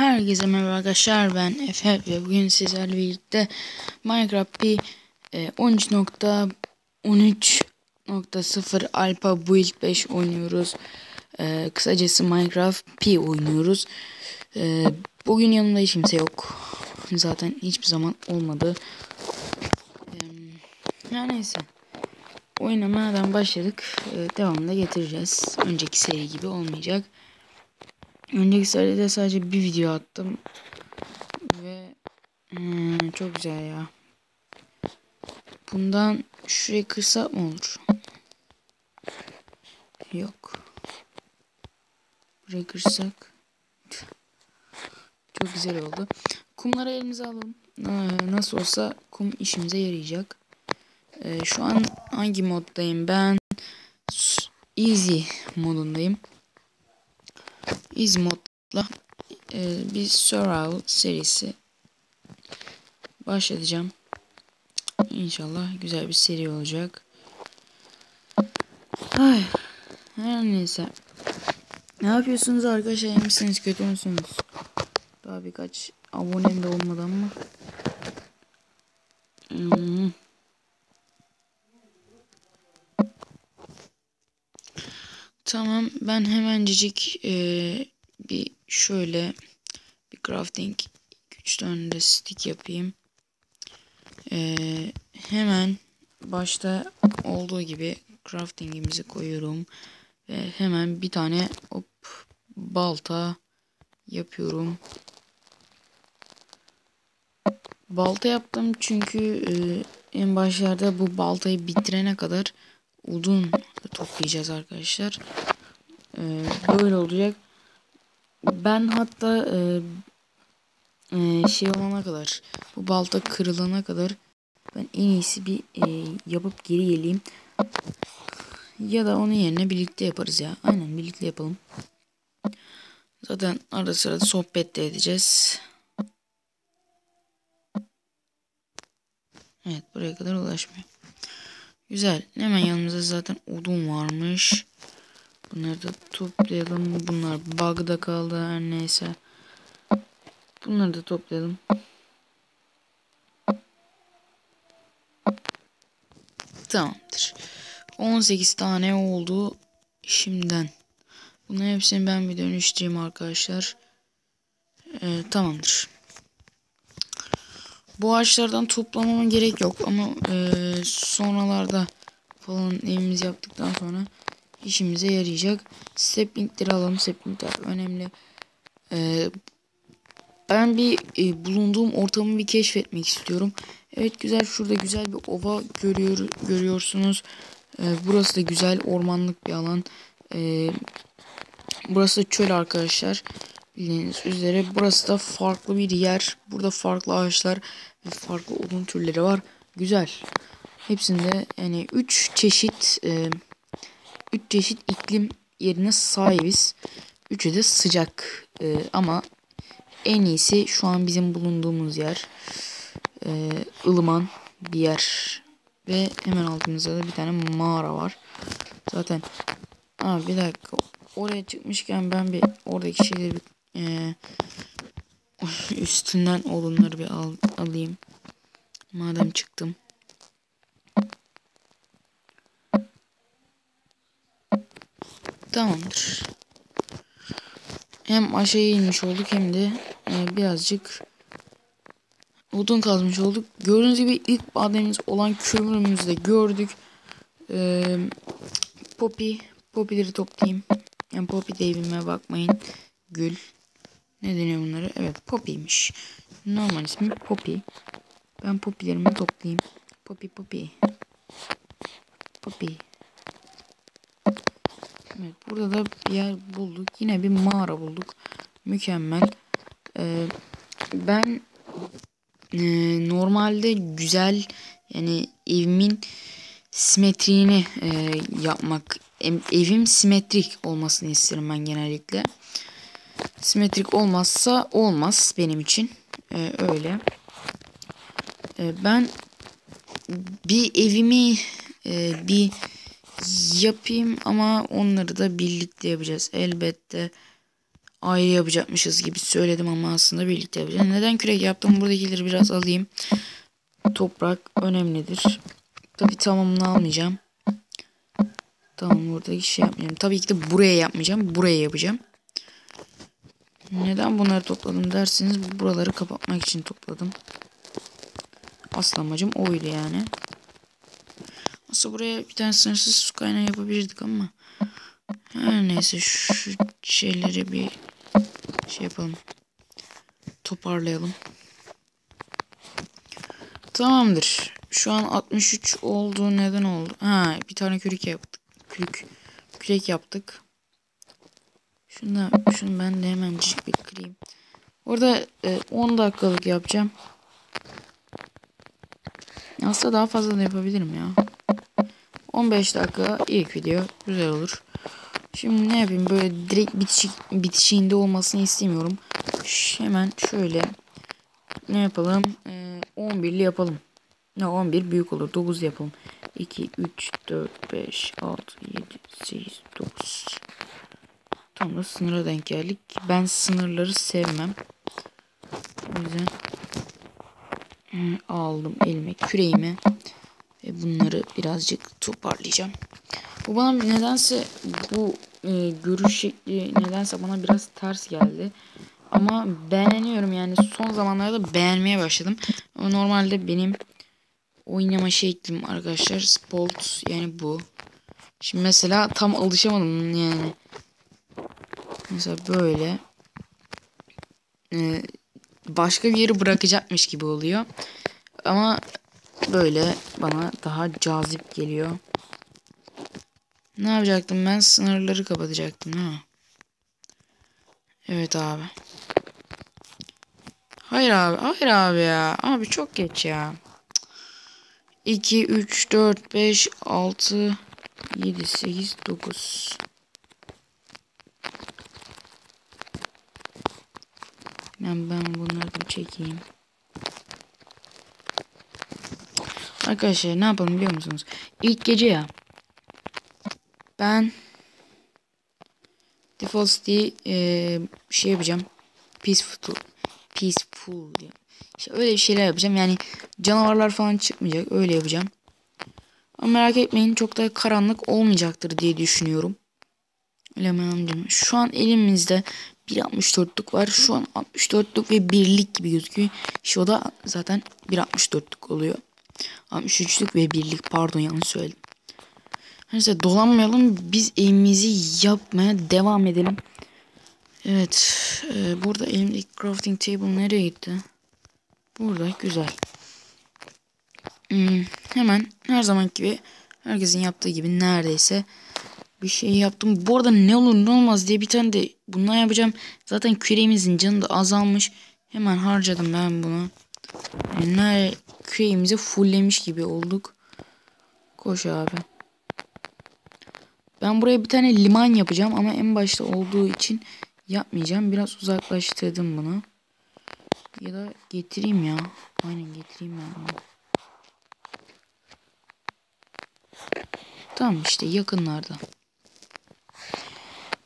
Herkese merhaba arkadaşlar ben Efe ve bugün sizlerle birlikte Minecraft bir e, 13.13.0 Alpha Build 5 oynuyoruz. E, kısacası Minecraft P oynuyoruz. E, bugün yanımda hiç kimse yok. Zaten hiçbir zaman olmadı. E, ya neyse. Oynamadan başladık. E, devamında getireceğiz. Önceki seri gibi olmayacak. Önceki seride sadece bir video attım. Ve hmm, çok güzel ya. Bundan şuraya kırsak mı olur? Yok. Buraya kırsak. Çok güzel oldu. Kumları elimize alalım. Nasıl olsa kum işimize yarayacak. Ee, şu an hangi moddayım ben? Easy modundayım. Easy modla e, bir Survival serisi başlatacağım. İnşallah güzel bir seri olacak. Ay, her neyse. Ne yapıyorsunuz arkadaşlar? İyi misiniz? Kötü müsünüz? Daha birkaç abonem de olmadı ama. Hmm. Tamam ben hemencecik e, bir şöyle bir crafting 3 tane de stick yapayım. E, hemen başta olduğu gibi craftingimizi koyuyorum. Ve hemen bir tane hop balta yapıyorum. Balta yaptım çünkü e, en başlarda bu baltayı bitirene kadar odun toplayacağız arkadaşlar. Ee, böyle olacak. Ben hatta e, e, şey olana kadar bu balta kırılana kadar ben en iyisi bir e, yapıp geri geleyim. Ya da onun yerine birlikte yaparız ya. Aynen birlikte yapalım. Zaten arada sırada sohbet de edeceğiz. Evet buraya kadar ulaşmıyor. Güzel. Hemen yanımızda zaten odun varmış. Bunları da toplayalım. Bunlar bug'da kaldı her neyse. Bunları da toplayalım. Tamamdır. 18 tane oldu şimdiden. Bunların hepsini ben bir dönüştüreyim arkadaşlar. Ee, tamamdır. Bu ağaçlardan toplamama gerek yok ama e, sonralarda falan evimizi yaptıktan sonra işimize yarayacak. Saplingleri alalım. Saplingler önemli. E, ben bir e, bulunduğum ortamı bir keşfetmek istiyorum. Evet güzel şurada güzel bir ova görüyor görüyorsunuz. E, burası da güzel ormanlık bir alan. E, burası çöl arkadaşlar. Bildiğiniz üzere burası da farklı bir yer. Burada farklı ağaçlar ve farklı odun türleri var. Güzel. Hepsinde yani 3 çeşit 3 e, üç çeşit iklim yerine sahibiz. Üçü de sıcak. E, ama en iyisi şu an bizim bulunduğumuz yer. E, ılıman bir yer. Ve hemen altımızda da bir tane mağara var. Zaten Aa, bir dakika. Oraya çıkmışken ben bir oradaki şeyleri bir e, üstünden odunları bir al, alayım. Madem çıktım. Tamamdır. Hem aşağıya inmiş olduk hem de e, birazcık odun kazmış olduk. Gördüğünüz gibi ilk bademimiz olan kömürümüzü de gördük. E, Poppy, Poppy'leri toplayayım. Yani Poppy deyimime bakmayın. Gül. Ne deniyor bunları? Evet Poppy'miş. Normal ismi Poppy. Ben Poppy'lerimi toplayayım. Poppy Poppy. Poppy. Evet burada da bir yer bulduk. Yine bir mağara bulduk. Mükemmel. Ee, ben e, normalde güzel yani evimin simetriğini e, yapmak evim simetrik olmasını isterim ben genellikle. Simetrik olmazsa olmaz benim için. Ee, öyle. Ee, ben bir evimi e, bir yapayım ama onları da birlikte yapacağız. Elbette ayrı yapacakmışız gibi söyledim ama aslında birlikte yapacağız. Neden kürek yaptım? Buradakileri biraz alayım. Toprak önemlidir. Tabi tamamını almayacağım. Tamam buradaki şey yapmayacağım. Tabii ki de buraya yapmayacağım. Buraya yapacağım. Neden bunları topladım derseniz buraları kapatmak için topladım. Asıl amacım oydu yani. Aslında buraya bir tane sınırsız su kaynağı yapabilirdik ama her neyse şu şeyleri bir şey yapalım. Toparlayalım. Tamamdır. Şu an 63 olduğu neden oldu? Ha bir tane kürek yaptık. Kürek, kürek yaptık. Şunu, şunu ben de hemencik bir kırayım. Orada e, 10 dakikalık yapacağım. Aslında daha fazla da yapabilirim ya. 15 dakika ilk video. Güzel olur. Şimdi ne yapayım böyle direkt bitişik, bitişiğinde olmasını istemiyorum. Ş hemen şöyle ne yapalım? Ee, 11'li yapalım. Ne 11 büyük olur. 9 yapalım. 2, 3, 4, 5, 6, 7, 8, 9. Tam da sınıra denk geldik. Ben sınırları sevmem. O yüzden aldım elime küreğimi ve bunları birazcık toparlayacağım. Bu bana nedense bu e, görüş şekli nedense bana biraz ters geldi. Ama beğeniyorum yani son zamanlarda beğenmeye başladım. Ama normalde benim oynama şeklim arkadaşlar sport yani bu. Şimdi mesela tam alışamadım yani. Mesela böyle. Ee, başka bir yeri bırakacakmış gibi oluyor. Ama böyle bana daha cazip geliyor. Ne yapacaktım ben? Sınırları kapatacaktım mi? Evet abi. Hayır abi. Hayır abi ya. Abi çok geç ya. 2, 3, 4, 5, 6, 7, 8, 9. Ben, ben bunları da çekeyim. Arkadaşlar ne yapalım biliyor musunuz? İlk gece ya. Ben Default City'yi e, şey yapacağım. Peaceful. Peaceful diye. İşte öyle bir şeyler yapacağım. Yani canavarlar falan çıkmayacak. Öyle yapacağım. Ama merak etmeyin çok da karanlık olmayacaktır diye düşünüyorum. Eleman amcam. Şu an elimizde 1.64'lük var. Şu an 64'lük ve birlik gibi gözüküyor. İşte o da zaten 1.64'lük oluyor. 63'lük ve birlik pardon yanlış söyledim. Neyse dolanmayalım. Biz evimizi yapmaya devam edelim. Evet. E, burada elimdeki crafting table nereye gitti? Burada güzel. Hmm, hemen her zaman gibi herkesin yaptığı gibi neredeyse bir şey yaptım. Bu arada ne olur ne olmaz diye bir tane de bundan yapacağım. Zaten küreğimizin canı da azalmış. Hemen harcadım ben bunu. Yani küreğimizi fulllemiş gibi olduk. Koş abi. Ben buraya bir tane liman yapacağım ama en başta olduğu için yapmayacağım. Biraz uzaklaştırdım bunu. Ya da getireyim ya. Aynen getireyim ya. Tamam işte yakınlarda.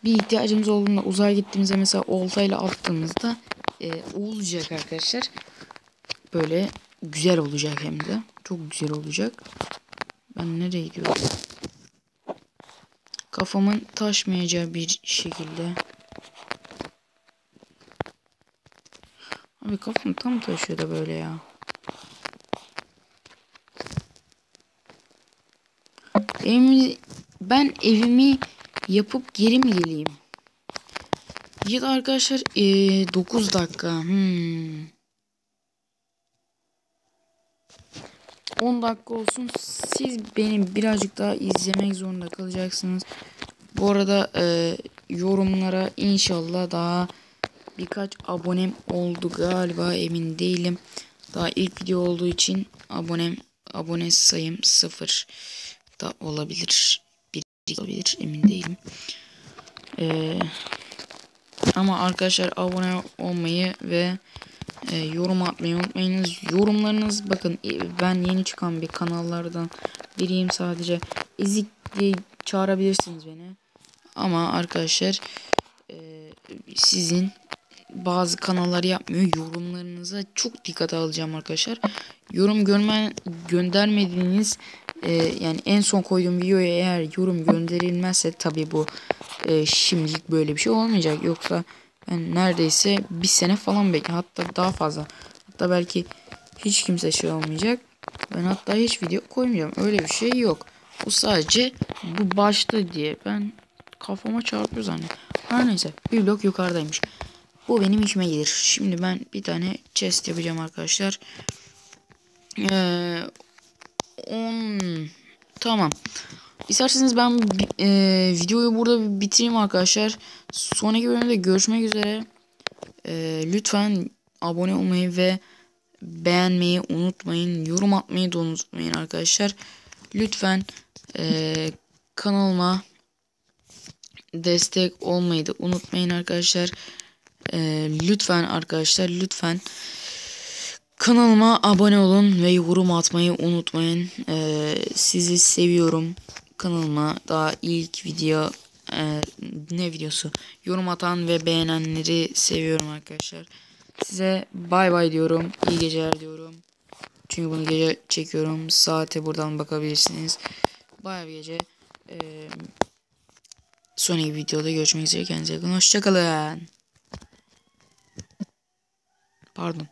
Bir ihtiyacımız olduğunda uzaya gittiğimizde mesela oltayla attığımızda e, olacak arkadaşlar. Böyle güzel olacak hem de. Çok güzel olacak. Ben nereye gidiyorum? Kafamın taşmayacağı bir şekilde. Abi kafam tam taşıyor da böyle ya. Evimi, ben evimi yapıp geri mi geleyim? Ya da arkadaşlar ee, 9 dakika. Hmm. 10 dakika olsun. Siz benim birazcık daha izlemek zorunda kalacaksınız. Bu arada e, yorumlara inşallah daha birkaç abonem oldu galiba emin değilim. Daha ilk video olduğu için abonem abone sayım sıfır da olabilir. Olabilir emin değilim. Ee, ama arkadaşlar abone olmayı ve e, yorum atmayı unutmayınız. Yorumlarınız bakın e, ben yeni çıkan bir kanallardan biriyim sadece. Ezik diye çağırabilirsiniz beni. Ama arkadaşlar e, sizin bazı kanallar yapmıyor. Yorumlarınıza çok dikkat alacağım arkadaşlar. Yorum görme göndermediğiniz e, yani en son koyduğum videoya eğer yorum gönderilmezse tabi bu e, şimdilik böyle bir şey olmayacak. Yoksa ben neredeyse bir sene falan bekle hatta daha fazla. Hatta belki hiç kimse şey olmayacak. Ben hatta hiç video koymayacağım. Öyle bir şey yok. Bu sadece bu başta diye ben kafama çarpıyor zannediyorum. Her neyse bir blok yukarıdaymış. Bu benim işime gelir. Şimdi ben bir tane chest yapacağım arkadaşlar. Ee, on... Tamam. İsterseniz ben e, videoyu burada bitireyim arkadaşlar. Sonraki bölümde görüşmek üzere. E, lütfen abone olmayı ve beğenmeyi unutmayın. Yorum atmayı da unutmayın arkadaşlar. Lütfen e, kanalıma destek olmayı da unutmayın arkadaşlar. E, lütfen arkadaşlar lütfen kanalıma abone olun ve yorum atmayı unutmayın. E, sizi seviyorum. Kanalıma daha ilk video e, ne videosu yorum atan ve beğenenleri seviyorum arkadaşlar. Size bay bay diyorum. İyi geceler diyorum. Çünkü bunu gece çekiyorum. Saate buradan bakabilirsiniz. Baya bir gece. Ee, sonraki videoda görüşmek üzere. Kendinize bakın. Hoşçakalın. Pardon.